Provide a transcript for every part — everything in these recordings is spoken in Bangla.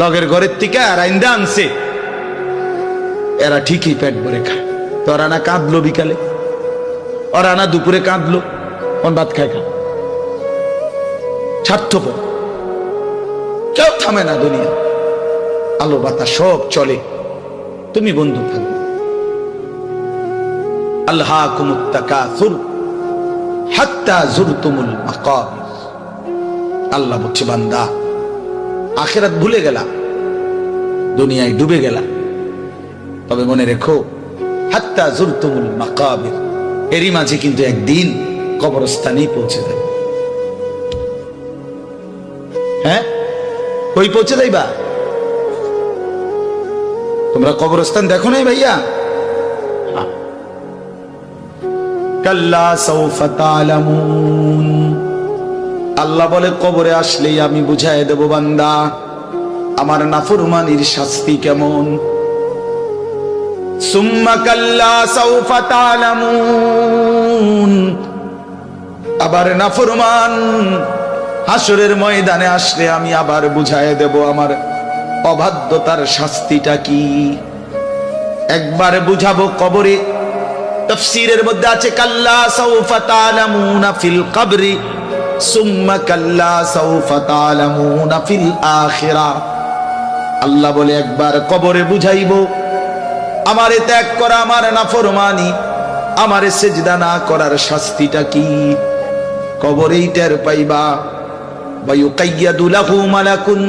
লগের ঘরের থেকে আর আইন্দা আনছে। এরা ঠিকই পেট ভরে খায়। তো ওরা না কাঁদলো বিকালে? ওরা না দুপুরে কাঁদলো? কোন ভাত খায় খা স্বার্থপর কেউ থামে না দুনিয়া। আলো বাতা সব চলে। তুমি বন্ধু থাকবে আল্লাহ জুরতুমুল আল্লাহ বলছে, বান্দা আখেরাত ভুলে গেলা। দুনিয়ায় ডুবে গেলা। তবে মনে রেখো, হাত্তা জুরতুমুল মাকাবির। এরই মাঝে কিন্তু একদিন কবরস্থানেই পৌঁছে যাবে। হ্যাঁ? কই পৌঁছে যাইবা? তোমরা কবরস্থান দেখো নাই ভাইয়া? কাল্লা সৌফা তালামুন আল্লাহ বলে, কবরে আসলেই আমি বুঝাই দেব বান্দা, আমার নাফরমানির শাস্তি কেমন? সৌফা আবার নাফরমান হাসরের ময়দানে আসলে আমি আবার বুঝাই দেব আমার অবাধ্যতার শাস্তিটা কি? একবার বুঝাবো কবরে, তফসিরের মধ্যে আছে, কাল্লা সাউফা তালামুনা ফিল কবরি। সুম্মা কাল্লা সাউফা তালামুনা ফিল আল্লাহ বলে, একবার কবরে বুঝাইবো, আমারে ত্যাগ করা আমার নাফরমানি, আমারে সেজদা না করার শাস্তিটা কি? কবরেই টের পাইবা। লাহু মালাকুন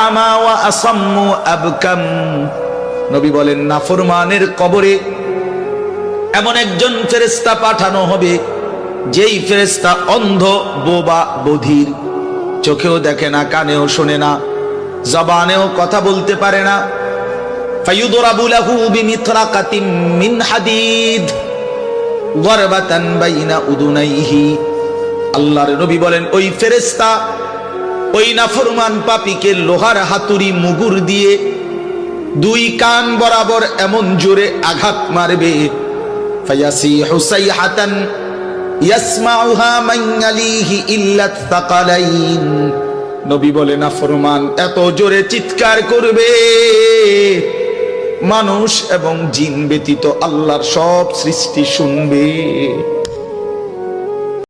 আমা ওয়া আসাম্মু আবকাম। নবী বলেন, নাফরমানের কবরে এমন একজন ফেরেস্তা পাঠানো হবে যেই ফেরেস্তা অন্ধ বোবা বধির, চোখেও দেখে না, কানেও শোনে না, জবানেও কথা বলতে পারে না। আল্লাহর নবী বলেন, ওই ফেরেস্তা ওই লোহার হাতুড়ি দিয়ে দুই কান বরাবর এমন জোরে আঘাত মারবে। ফায়াসিহু সাইহাতান ইয়াসমাউহা ইয়ালিহি ইল্লা থাকালাইন নবী বলে নাফরমান এত জোরে চিৎকার করবে। মানুষ এবং জিন ব্যতীত আল্লাহর সব সৃষ্টি শুনবে।